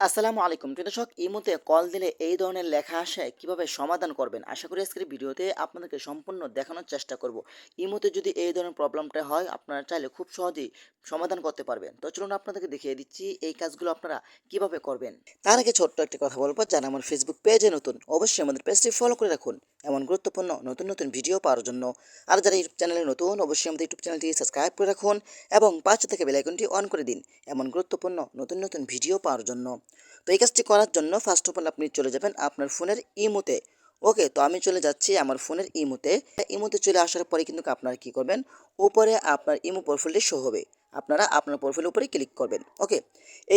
আসসালামু আলাইকুম। প্রিয় দর্শক ইমোতে কল দিলে এই ধরনের লেখা আসে, কীভাবে সমাধান করবেন? আশা করি আজকের ভিডিওতে আপনাদেরকে সম্পূর্ণ দেখানোর চেষ্টা করব। ইমোতে যদি এই ধরনের প্রবলেমটা হয়, আপনারা চাইলে খুব সহজেই সমাধান করতে পারবেন। তো চলুন আপনাদেরকে দেখিয়ে দিচ্ছি, এই কাজগুলো আপনারা কীভাবে করবেন। তার আগে ছোট্ট একটি কথা বলব, যারা আমার ফেসবুক পেজে নতুন, অবশ্যই আমাদের পেজটি ফলো করে রাখুন। এমন গুরুত্বপূর্ণ নতুন নতুন ভিডিও পাওয়ার জন্য। আর যারা ইউটিউব চ্যানেলে নতুন, অবশ্যই আমাদের ইউটিউব চ্যানেলটি সাবস্ক্রাইব করে রাখুন এবং পাশে থেকে বেলাইকনটি অন করে দিন এমন গুরুত্বপূর্ণ নতুন নতুন ভিডিও পাওয়ার জন্য। তো এই কাজটি করার জন্য ফার্স্ট অফ অল আপনি চলে যাবেন আপনার ফোনের ইমোতে। ওকে তো আমি চলে যাচ্ছি আমার ফোনের ইমোতে। ইমোতে চলে আসার পরে কিন্তু আপনারা কী করবেন? উপরে আপনার ইমো প্রোফাইলটি শো হবে। আপনারা আপনার প্রোফাইলের উপরে ক্লিক করবেন। ওকে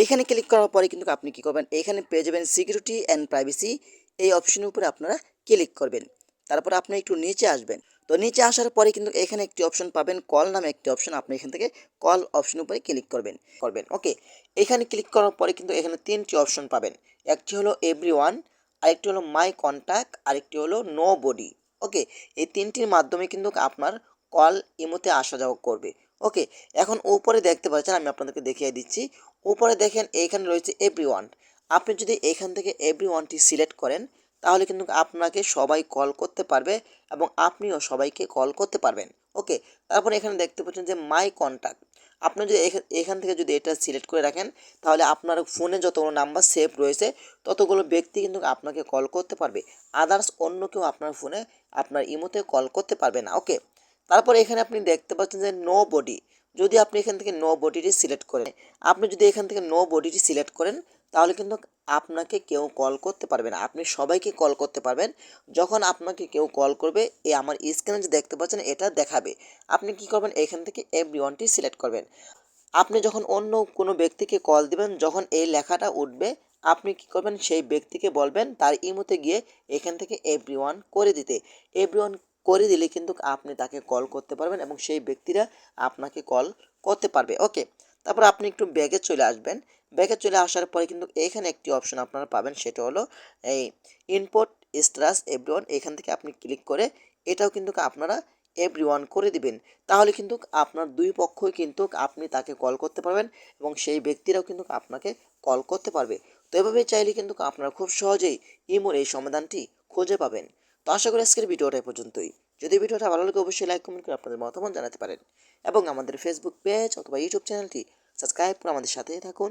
এইখানে ক্লিক করার পরে কিন্তু আপনি কী করবেন? এইখানে পেয়ে যাবেন সিকিউরিটি অ্যান্ড প্রাইভেসি এই অপশনের উপরে আপনারা ক্লিক করবেন। তারপর আপনি একটু নিচে আসবেন। তো নিচে আসার পরে কিন্তু এখানে একটি অপশন পাবেন কল নামে একটি অপশন আপনি এখান থেকে কল অপশনের উপরে ক্লিক করবেন করবেন। ওকে এখানে ক্লিক করার পরে কিন্তু এখানে তিনটি অপশন পাবেন। একটি হলো এভরি ওয়ান আরেকটি হলো মাই কন্ট্যাক্ট আরেকটি হলো নো বডি ওকে এই তিনটির মাধ্যমে কিন্তু আপনার কল ইমোতে আসা যাওয়া করবে। ওকে এখন উপরে দেখতে পাচ্ছেন, আমি আপনাদেরকে দেখিয়ে দিচ্ছি। উপরে দেখেন এইখানে রয়েছে এভরি ওয়ান আপনি যদি এখান থেকে এভরি ওয়ানটি সিলেক্ট করেন তাহলে কিন্তু আপনাকে সবাই কল করতে পারবে এবং আপনিও সবাইকে কল করতে পারবেন। ওকে তারপর এখানে দেখতে পাচ্ছেন যে মাই কন্ট্যাক্ট আপনি যদি এখা- এখান থেকে যদি এটা সিলেক্ট করে রাখেন, তাহলে আপনার ফোনে যতগুলো নাম্বার সেভ রয়েছে, ততগুলো ব্যক্তি কিন্তু আপনাকে কল করতে পারবে। আদার্স অন্য কেউ আপনার ফোনে আপনার ইমোতে কল করতে পারবে না। ওকে তারপর এখানে আপনি দেখতে পাচ্ছেন যে নো বডি যদি আপনি এখান থেকে নো বডিটি সিলেক্ট করেন, আপনি যদি এখান থেকে নো বডিটি সিলেক্ট করেন তাহলে কিন্তু আপনাকে কেউ কল করতে পারবে না। আপনি সবাইকে কল করতে পারবেন। যখন আপনাকে কেউ কল করবে এই আমার স্ক্রিনে যে দেখতে পাচ্ছেন, এটা দেখাবে। আপনি কি করবেন? এখান থেকে এভরি ওয়ানটি সিলেক্ট করবেন। আপনি যখন অন্য কোনো ব্যক্তিকে কল দিবেন, যখন এই লেখাটা উঠবে, আপনি কি করবেন? সেই ব্যক্তিকে বলবেন তার ইমোতে গিয়ে এখান থেকে এভরি ওয়ান করে দিতে। এভরি ওয়ান করে দিলে কিন্তু আপনি তাকে কল করতে পারবেন এবং সেই ব্যক্তিরা আপনাকে কল করতে পারবে। ওকে তারপর আপনি একটু ব্যাগে চলে আসবেন। ব্যাগে চলে আসার পরে কিন্তু এখানে একটি অপশন আপনারা পাবেন, সেটা হলো এই ইনপোর্ট স্ট্রাস এভরিওয়ান এখান থেকে আপনি ক্লিক করে এটাও কিন্তু আপনারা এভরি ওয়ান করে দিবেন। তাহলে কিন্তু আপনার দুই পক্ষই কিন্তু আপনি তাকে কল করতে পারবেন এবং সেই ব্যক্তিরাও কিন্তু আপনাকে কল করতে পারবে। তো এভাবে চাইলে কিন্তু আপনারা খুব সহজেই ইমোর এই সমাধানটি খুঁজে পাবেন। তো আশা করি আজকের ভিডিওটা পর্যন্তই। যদি ভিডিওটা ভালো লাগে অবশ্যই লাইক কমেন্ট করে আপনাদের মতামত জানাতে পারেন। এবং আমাদের ফেসবুক পেজ অথবা ইউটিউব চ্যানেলটি সাবস্ক্রাইব করে আমাদের সাথেই থাকুন।